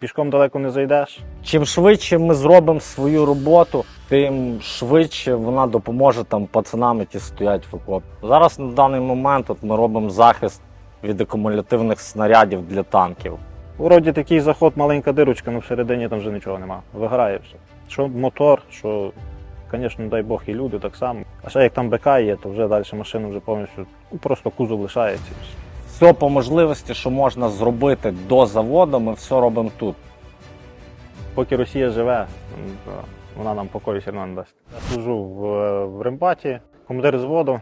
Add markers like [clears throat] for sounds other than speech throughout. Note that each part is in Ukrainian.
Пішком далеко не зайдеш. Чим швидше ми зробимо свою роботу, тим швидше вона допоможе там пацанам, які стоять в окопі. Зараз на даний момент от ми робимо захист від акумулятивних снарядів для танків. Вроді такий заход, маленька дирочка, але всередині там вже нічого нема. Виграє все. Що мотор, що, звісно, дай Бог, і люди так само. А ще як там БК є, то вже далі машина вже повністю ну, просто кузов лишається. Все. По можливості, що можна зробити до заводу, ми все робимо тут. Поки Росія живе, вона нам покою все одно не дасть. Я служу в, в Рембаті, командир зводу.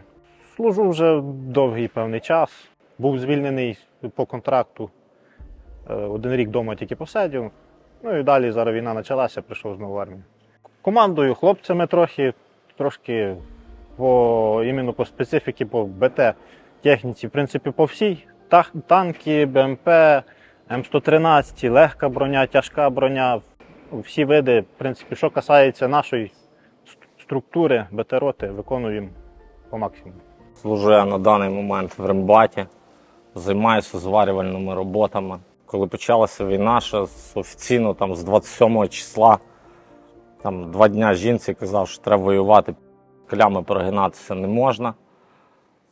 Служу вже довгий певний час. Був звільнений по контракту. Е, Один рік вдома тільки посидів. Ну і далі зараз війна почалася, прийшов знову в армію. Командую хлопцями трохи, трошки по іменно по специфіки, по БТ техніці, в принципі, по всій. Танки, БМП, М113, легка броня, тяжка броня. Всі види, в принципі, що касається нашої структури, БТ-роти, виконуємо по максимуму. Служу я на даний момент в Рембаті, займаюся зварювальними роботами. Коли почалася війна, ще офіційно там з 27 числа, там два дня жінці казав, що треба воювати, клями прогинатися не можна.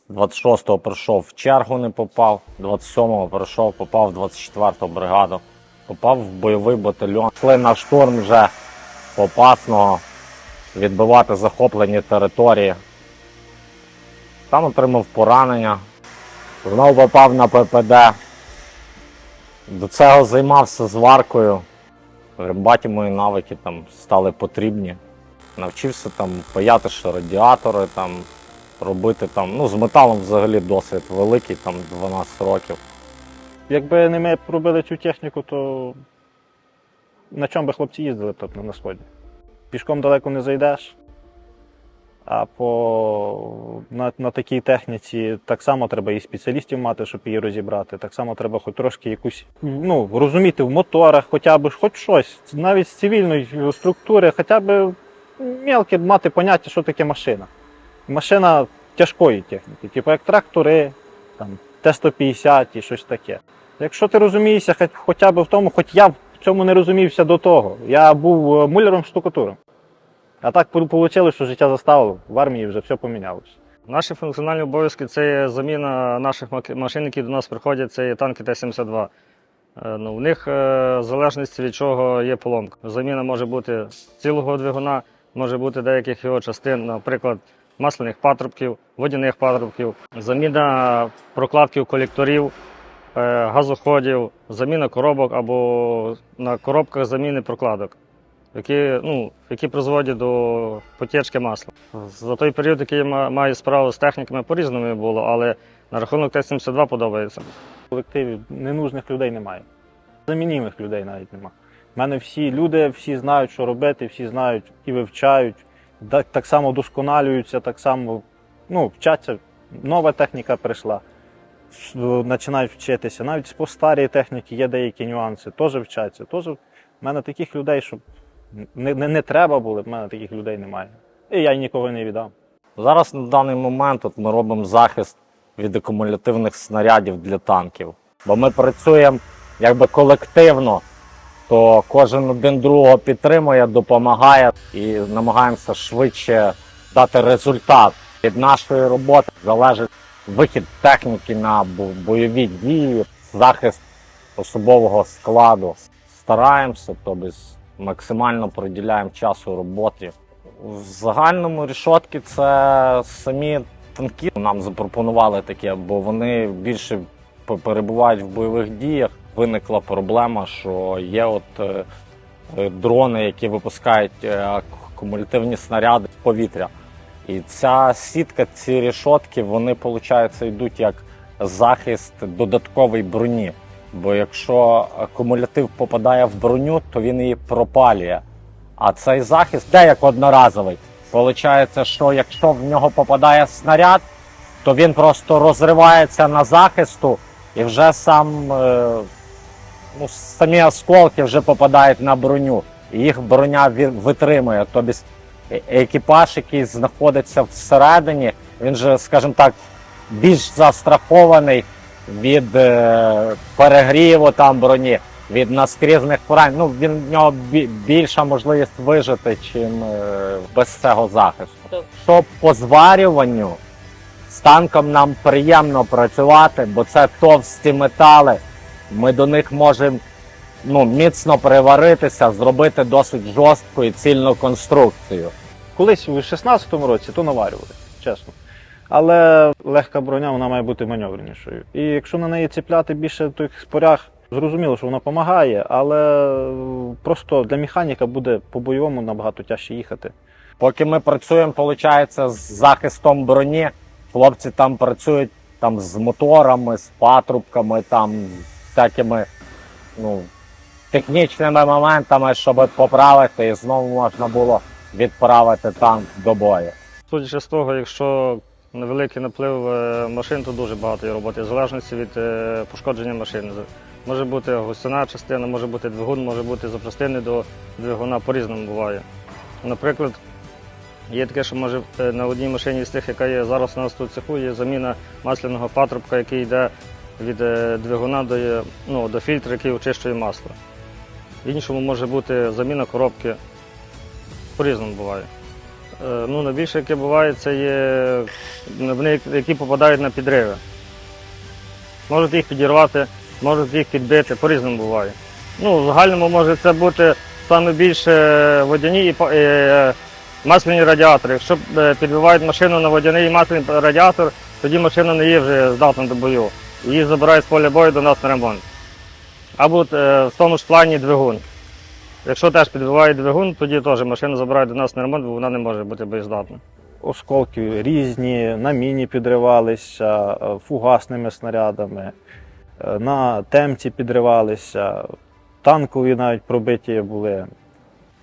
26-го прийшов в чергу, не попав, 27-го прийшов, попав в 24-ту бригаду, попав в бойовий батальйон. Йшли на штурм вже Попасного, відбивати захоплені території. Там отримав поранення, знову попав на ППД. До цього займався зваркою. Рембаті мої навики там стали потрібні. Навчився там паяти ще радіатори, там, робити там. Ну, з металом взагалі досвід великий, там 12 років. Якби не ми робили цю техніку, то на чому би хлопці їздили тут на сході? Пішком далеко не зайдеш. А по, на, на такій техніці так само треба і спеціалістів мати, щоб її розібрати. Так само треба хоч трошки якусь ну, розуміти в моторах, хоча б хоч щось, навіть з цивільної структури, хоча б мелке мати поняття, що таке машина. Машина тяжкої техніки, типу як трактори, там, Т-150 і щось таке. Якщо ти розумієшся хоч, хоча б в тому, хоч я в цьому не розумівся до того. Я був е, муляром штукатуром. А так вийшло, що життя заставило, в армії вже все помінялося. Наші функціональні обов'язки це заміна наших машин, які до нас приходять, це є танки Т-72. Е, Ну, в них е, в залежності від чого є поломка. Заміна може бути цілого двигуна, може бути деяких його частин, наприклад, масляних патрубків, водяних патрубків, заміна прокладків колекторів, е, газоходів, заміна коробок або на коробках заміни прокладок, які, ну, які призводять до потічки масла. За той період, який я маю справу з техніками, по-різному було, але на рахунок Т-72 подобається. В колективі ненужних людей немає. Замінімих людей навіть немає. У мене всі люди, всі знають, що робити, всі знають і вивчають, так само досконалюються, так само ну, вчаться. Нова техніка прийшла. Починають вчитися. Навіть по старій техніці є деякі нюанси, теж вчаться. Теж в мене таких людей, щоб не, не, не треба було, в мене таких людей немає. І я й нікого не віддам. Зараз на даний момент от ми робимо захист від акумулятивних снарядів для танків. Бо ми працюємо якби колективно, то кожен один другого підтримує, допомагає і намагаємося швидше дати результат. Від нашої роботи залежить вихід техніки на бойові дії, захист особового складу. Стараємося, тобто максимально приділяємо часу роботі. В загальному рішотки це самі танки нам запропонували таке, бо вони більше перебувають в бойових діях. Виникла проблема, що є от е, е, дрони, які випускають е, кумулятивні снаряди в повітря. І ця сітка, ці рішотки, вони, виходить, йдуть як захист додаткової броні. Бо якщо кумулятив попадає в броню, то він її пропалює. А цей захист де як одноразовий. Получається, що якщо в нього попадає снаряд, то він просто розривається на захисту і вже сам ну, самі осколки вже попадають на броню. І їх броня витримує. Тобто е- екіпаж, який знаходиться всередині, він же, скажімо так, більш застрахований від е, перегріву там броні. від наскрізних порань. Ну, він в нього більша можливість вижити, чим е, без цього захисту. Що по зварюванню з танком нам приємно працювати, бо це товсті метали. Ми до них можемо ну, міцно приваритися, зробити досить жорстку і цільну конструкцію. Колись у 16-му році то наварювали, чесно. Але легка броня вона має бути маневренішою. І якщо на неї ціпляти більше тих спорях, зрозуміло, що вона допомагає, але просто для механіка буде по-бойовому набагато тяжче їхати. Поки ми працюємо, виходить, з захистом броні, хлопці там працюють там з моторами, з патрубками, там всякими ну, технічними моментами, щоб поправити, і знову можна було відправити танк до бою. Судячи з того, якщо невеликий наплив е, машин, то дуже багато є роботи, в залежності від е, пошкодження машини. Може бути гусяна частина, може бути двигун, може бути запчастини до двигуна, по-різному буває. Наприклад, є таке, що може е, на одній машині з тих, яка є зараз у нас тут цеху, є заміна масляного патрубка, який йде від е, двигуна до, е, ну, до фільтру, який очищує масло. В іншому може бути заміна коробки. По-різному буває. Е, Ну, найбільше, яке буває, це є вони, які попадають на підриви. Можуть їх підірвати, можуть їх підбити, по-різному буває. Ну, в загальному може це бути саме більше водяні і масляні радіатори. Якщо підбивають машину на водяний і масляний радіатор, тоді машина не є вже здатна до бою. Її забирають з поля бою до нас на ремонт. Або е, в тому ж плані двигун. Якщо теж підбиває двигун, тоді теж машину забирають до нас на ремонт, бо вона не може бути боєздатна. Осколки різні, на міні підривалися, е, фугасними снарядами, е, на темці підривалися, танкові навіть пробиті були.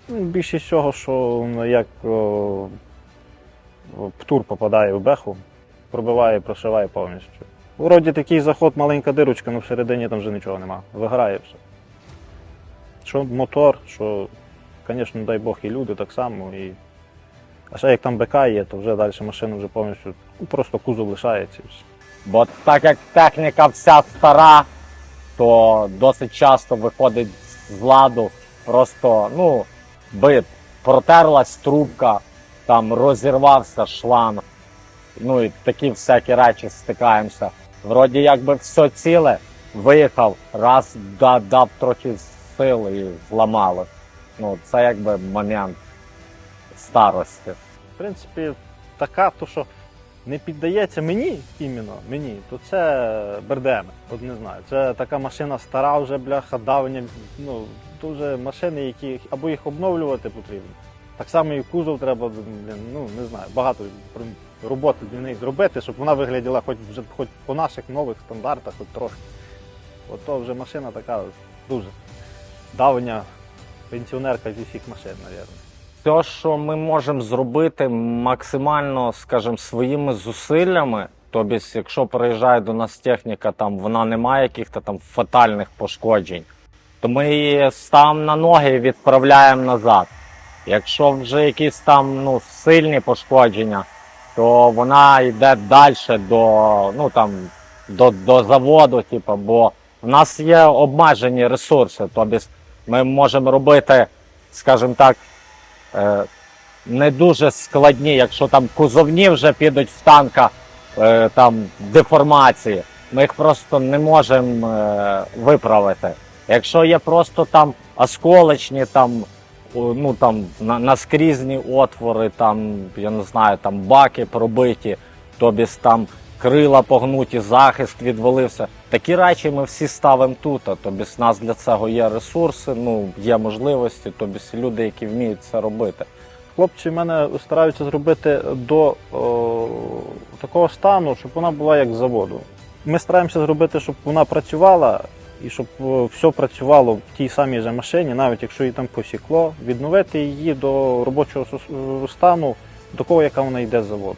Ну, Більшість всього, що ну, як о, птур попадає в беху, пробиває, прошиває повністю. Вроді такий заход, маленька дирочка, але всередині там вже нічого нема. Виграє все. Що мотор, що, звісно, дай Бог, і люди так само. І... А ще як там БК є, то вже далі машина вже повністю ну, просто кузов лишається. Бо так як техніка вся стара, то досить часто виходить з ладу, просто ну, би протерлась трубка, там розірвався шланг. Ну і такі всякі речі стикаємося. Вроді якби все ціле, виїхав, раз да- дав трохи сил і зламало. Ну, це якби момент старості. В принципі, така, то що не піддається мені іменно, мені, то це БРДМ. От не знаю. Це така машина стара вже, бляха, давня. Ну, вже машини, які або їх обновлювати потрібно. Так само і кузов треба, блін, ну не знаю, багато роботи для них зробити, щоб вона виглядала хоч хоч по наших нових стандартах, хоч трошки. От то вже машина така дуже давня пенсіонерка зі всіх машин, мабуть. Все, що ми можемо зробити максимально, скажімо, своїми зусиллями. Тобто, якщо приїжджає до нас техніка, там вона не має якихось там фатальних пошкоджень, то ми її ставимо на ноги відправляємо назад. Якщо вже якісь там ну, сильні пошкодження, то вона йде далі до, ну, там, до, до заводу, типу, бо в нас є обмежені ресурси. Тобто ми можемо робити, скажімо так, е, не дуже складні, якщо там кузовні вже підуть в танка е, там деформації, ми їх просто не можемо е, виправити. Якщо є просто там осколочні, там, ну, там на, наскрізні отвори, там, я не знаю, там баки пробиті, тобі там крила погнуті, захист відвалився. Такі речі ми всі ставимо тут. Тобі нас для цього є ресурси, ну, є можливості, тобі люди, які вміють це робити. Хлопці в мене стараються зробити до о, такого стану, щоб вона була як заводу. Ми стараємося зробити, щоб вона працювала і щоб все працювало в тій самій же машині, навіть якщо її там посікло, відновити її до робочого сус- стану, такого, яка вона йде з заводу.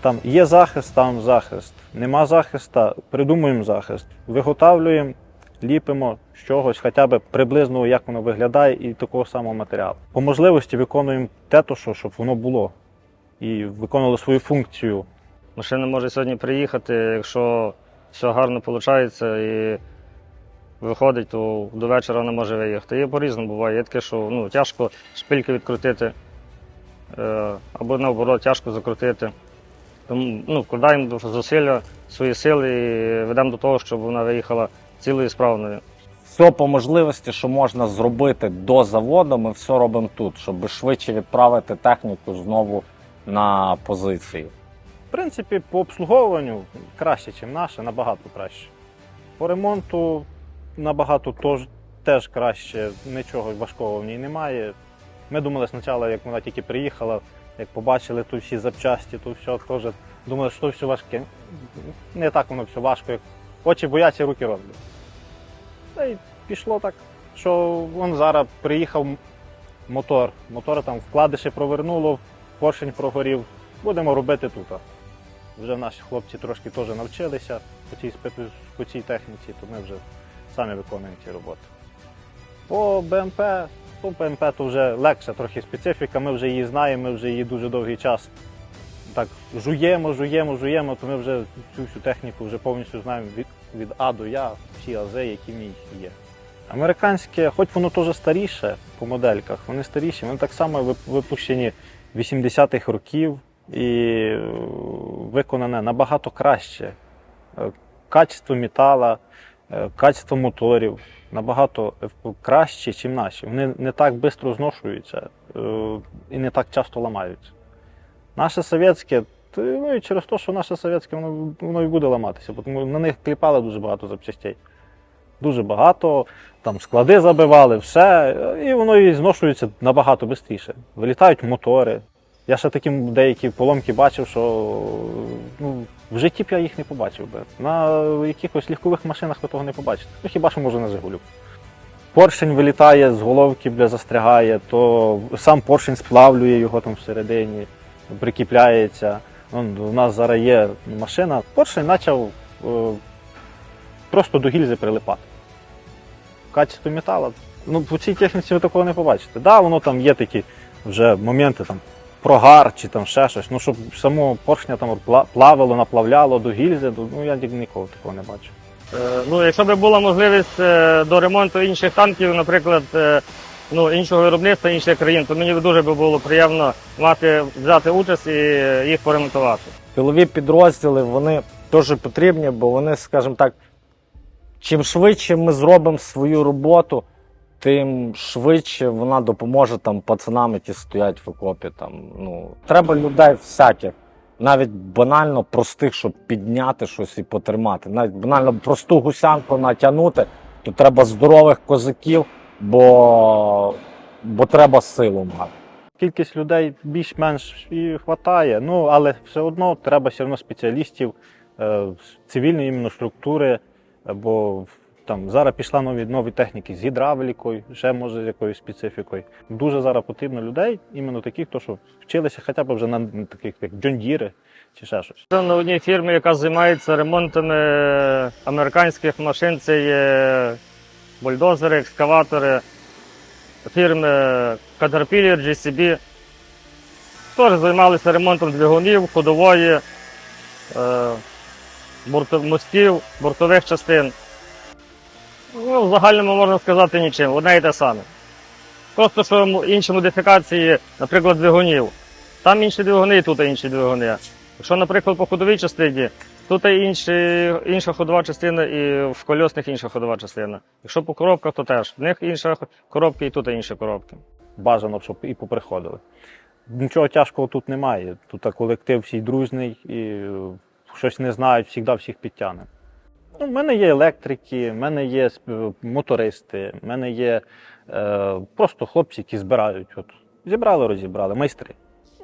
Там є захист, там захист. Нема захиста, придумуємо захист, виготовлюємо, ліпимо з чогось, хоча б приблизно як воно виглядає, і такого самого матеріалу. По можливості виконуємо те, то, що, щоб воно було, і виконувало свою функцію. Машина може сьогодні приїхати, якщо все гарно виходить і виходить, то до вечора не може виїхати. Є по-різному буває. Є таке, що ну, тяжко шпильки відкрутити, е, або наоборот, тяжко закрутити. Тому ну, вкладаємо зусилля, свої сили і ведемо до того, щоб вона виїхала цілою і справною. Все по можливості, що можна зробити до заводу, ми все робимо тут, щоб швидше відправити техніку знову на позиції. В принципі, по обслуговуванню краще, ніж наше, набагато краще. По ремонту набагато тож, теж краще, нічого важкого в ній немає. Ми думали спочатку, як вона тільки приїхала, як побачили тут всі запчасті, тут все теж думали, що все важке. Не так воно все важко, як очі бояться, руки роблять. Та й пішло так, що він зараз приїхав мотор. Мотор там вкладиші провернуло, поршень прогорів. Будемо робити тут. Вже наші хлопці трошки теж навчилися по цій, по цій техніці, то ми вже самі виконуємо ці роботи. По БМП, по БМП то вже легше трохи специфіка, ми вже її знаємо, ми вже її дуже довгий час так жуємо, жуємо, жуємо, то ми вже цю всю техніку вже повністю знаємо від, від А до Я, всі ази, які в ній є. Американське, хоч воно теж старіше по модельках, вони старіші, вони так само випущені 80-х років і е, виконане набагато краще. Е, Качество метала, качество моторів набагато краще, ніж наші. Вони не так швидко зношуються е, і не так часто ламаються. Наше совєтське, ну і через те, що наше совєтське, воно, воно і буде ламатися, бо на них кліпали дуже багато запчастей. Дуже багато, там склади забивали, все, і воно і зношується набагато швидше. Вилітають мотори. Я ще такі деякі поломки бачив, що ну, в житті б я їх не побачив би. На якихось легкових машинах ви того не побачите. Ну хіба що може на Жигулю. Поршень вилітає з головки, бля, застрягає, то сам поршень сплавлює його там всередині, прикіпляється. Вон, у нас зараз є машина. Поршень почав е, просто до гільзи прилипати. Качество металу. Ну, по цій техніці ви такого не побачите. Так, да, воно там є такі вже моменти там, прогар чи там ще щось. Ну, щоб само поршня там пла- плавило, наплавляло до гільзи, ну я ні- ніколи такого не бачив. Е, Ну, якщо б була можливість е, до ремонту інших танків, наприклад, е, ну, іншого виробництва, інших країн, то мені б дуже би було приємно мати взяти участь і їх поремонтувати. Тилові підрозділи вони дуже потрібні, бо вони, скажімо так, чим швидше ми зробимо свою роботу, тим швидше вона допоможе там пацанам, які стоять в окопі. Там, ну, треба людей всяких, навіть банально простих, щоб підняти щось і потримати. Навіть банально просту гусянку натягнути, то треба здорових козаків, бо, бо треба силу мати. Кількість людей більш-менш і вистачає, ну але все одно треба все одно спеціалістів е, цивільної іменно структури, бо там зараз пішла нові, нові техніки з гідравлікою, ще може з якоюсь специфікою. Дуже зараз потрібно людей, іменно таких, то що вчилися хоча б вже на таких як джондіри чи ще щось. На одній фірмі, яка займається ремонтами американських машин, це є бульдозери, екскаватори, фірми Caterpillar, GCB. Теж займалися ремонтом двигунів, ходової, е, мостів, бортових частин. Ну, в загальному можна сказати нічим, одне і те саме. Просто що інші модифікації, наприклад, двигунів. Там інші двигуни, і тут інші двигуни. Якщо, наприклад, по ходовій частині, тут інші, інша ходова частина і в кольосних інша ходова частина. Якщо по коробках, то теж. В них інша коробка і тут інші коробки. Бажано, щоб і поприходили. Нічого тяжкого тут немає. Тут колектив всій дружний і е, щось не знають, завжди всіх підтягне. Ну, в мене є електрики, в мене є мотористи, в мене є е, просто хлопці, які збирають. От, зібрали, розібрали, майстри,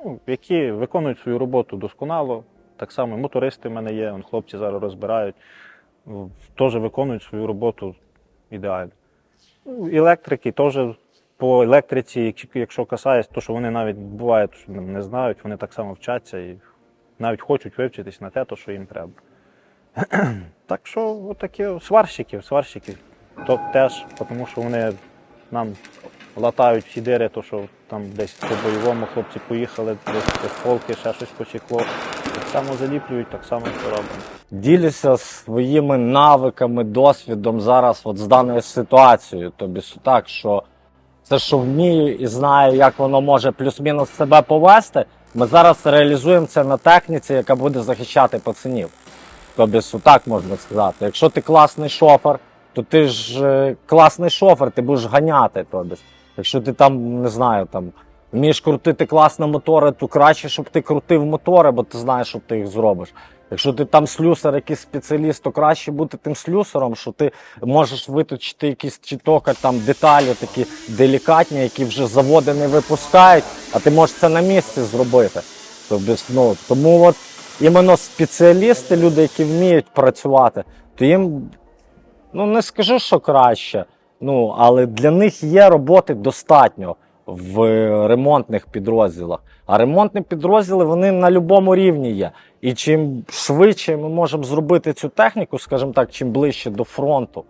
ну, які виконують свою роботу досконало. Так само мотористи в мене є, он, хлопці зараз розбирають, ну, теж виконують свою роботу ідеально. Ну, Електрики теж по електриці, якщо- касається, то що вони навіть буває, що не знають, вони так само вчаться і навіть хочуть вивчитись на те, то, що їм треба. [clears throat] так що отакі сварщики, сварщики то теж, тому що вони нам латають всі дири, то що там десь по бойовому хлопці поїхали, десь полки, ще щось потекло. Так само заліплюють, так само все робимо. ділюся своїми навиками, досвідом зараз от з даною ситуацією. Тобі так, що це, що вмію і знаю, як воно може плюс-мінус себе повести. Ми зараз реалізуємо це на техніці, яка буде захищати пацанів. Тобі ж так можна сказати. Якщо ти класний шофер, то ти ж е, класний шофер, ти будеш ганяти. Тобі. Якщо ти там, не знаю, там вмієш крутити класно мотори, то краще, щоб ти крутив мотори, бо ти знаєш, що ти їх зробиш. Якщо ти там слюсар, якийсь спеціаліст, то краще бути тим слюсаром, що ти можеш виточити якісь чи там деталі такі делікатні, які вже заводи не випускають, а ти можеш це на місці зробити. Тобто, ну, тому от іменно спеціалісти, люди, які вміють працювати, то їм ну не скажу, що краще. Ну, але для них є роботи достатньо в ремонтних підрозділах. А ремонтні підрозділи вони на будь-якому рівні є. І чим швидше ми можемо зробити цю техніку, скажімо так, чим ближче до фронту,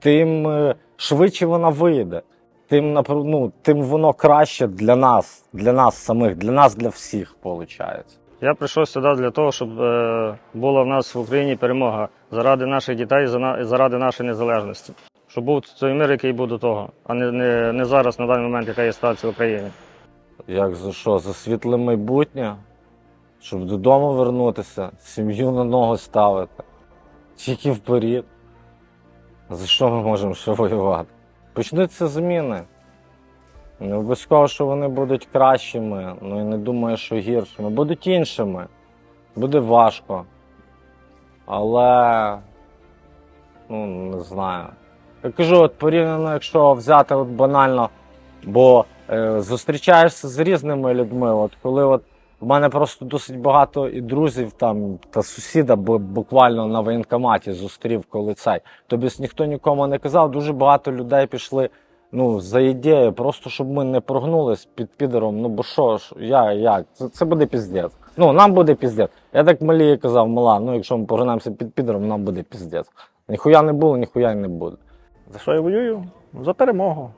тим е, швидше вона вийде. Тим, ну, тим воно краще для нас, для нас самих, для нас, для всіх, виходить. Я прийшов сюди для того, щоб е, була в нас в Україні перемога заради наших дітей, заради нашої незалежності. Щоб був той мир, який був до того, а не, не, не зараз, на даний момент, яка є ситуація в Україні. Як за що? За світле майбутнє, щоб додому вернутися, сім'ю на ногу ставити. Тільки вперед. За що ми можемо ще воювати? Почнуться зміни. Не обов'язково, що вони будуть кращими, ну і не думаю, що гіршими. Будуть іншими. Буде важко. Але. Ну, не знаю. Я кажу, от порівняно, якщо взяти от банально, бо е, зустрічаєшся з різними людьми. От коли от в мене просто досить багато і друзів там та сусіда буквально на воєнкоматі зустрів, коли цей. Тобі ніхто нікому не казав. Дуже багато людей пішли ну, за ідею, просто щоб ми не прогнулись під підером. Ну бо що ж, я як? Це, це буде піздець. Ну, нам буде піздець. Я так малій казав, мала, ну якщо ми погнемося під підером, нам буде піздець. Ніхуя не було, ніхуя й не буде. За що я воюю? За перемогу.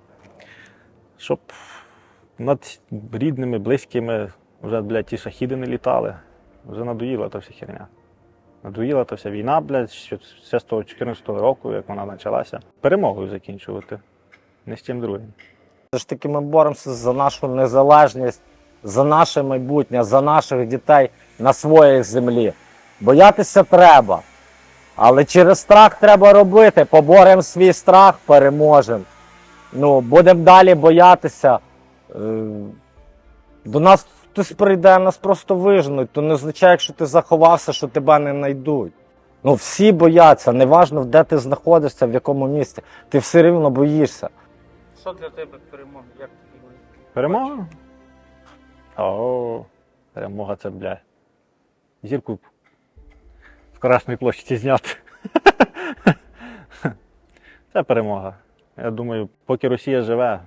Щоб над рідними, близькими вже, блядь, ті шахіди не літали. Вже надоїла та вся херня. Надоїла та вся війна, блядь, ще з того 14 року, як вона почалася. Перемогою закінчувати. Не з чим другим. Все ж таки ми боремося за нашу незалежність, за наше майбутнє, за наших дітей на своїй землі. Боятися треба. Але через страх треба робити. Поборемо свій страх, переможемо. Ну, будемо далі боятися. Е, До нас хтось прийде, нас просто виженуть. То не означає, якщо ти заховався, що тебе не знайдуть. Ну, всі бояться, неважно, де ти знаходишся, в якому місці. Ти все рівно боїшся. Що для тебе перемога? Як ти думаєш? Перемога? О, перемога це, бля. Зірку в Красній площі зняти. [laughs] Це перемога. Я думаю, поки Росія живе,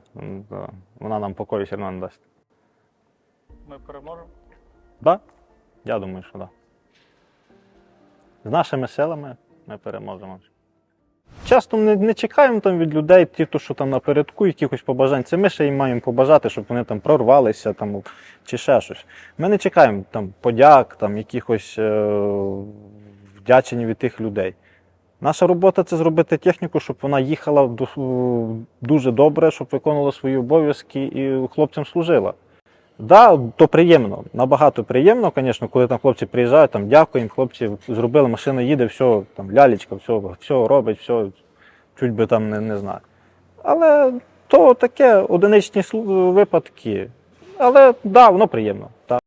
то вона нам покою все одно не дасть. Ми переможемо? Да? Я думаю, що так. Да. З нашими силами ми переможемо. Часто не, не чекаємо там від людей, ті, хто що там напередку, якихось побажань. Це ми ще їм маємо побажати, щоб вони там прорвалися там, чи ще щось. Ми не чекаємо там подяк, там, якихось е, вдячень від тих людей. Наша робота це зробити техніку, щоб вона їхала дуже добре, щоб виконувала свої обов'язки і хлопцям служила. Да, то приємно, набагато приємно, звісно, коли там хлопці приїжджають, там дякуємо, хлопці зробили, машина їде, все, там лялечка, все, все робить, все, чуть би там не, не знаю. Але то таке одиничні випадки. Але да, воно приємно.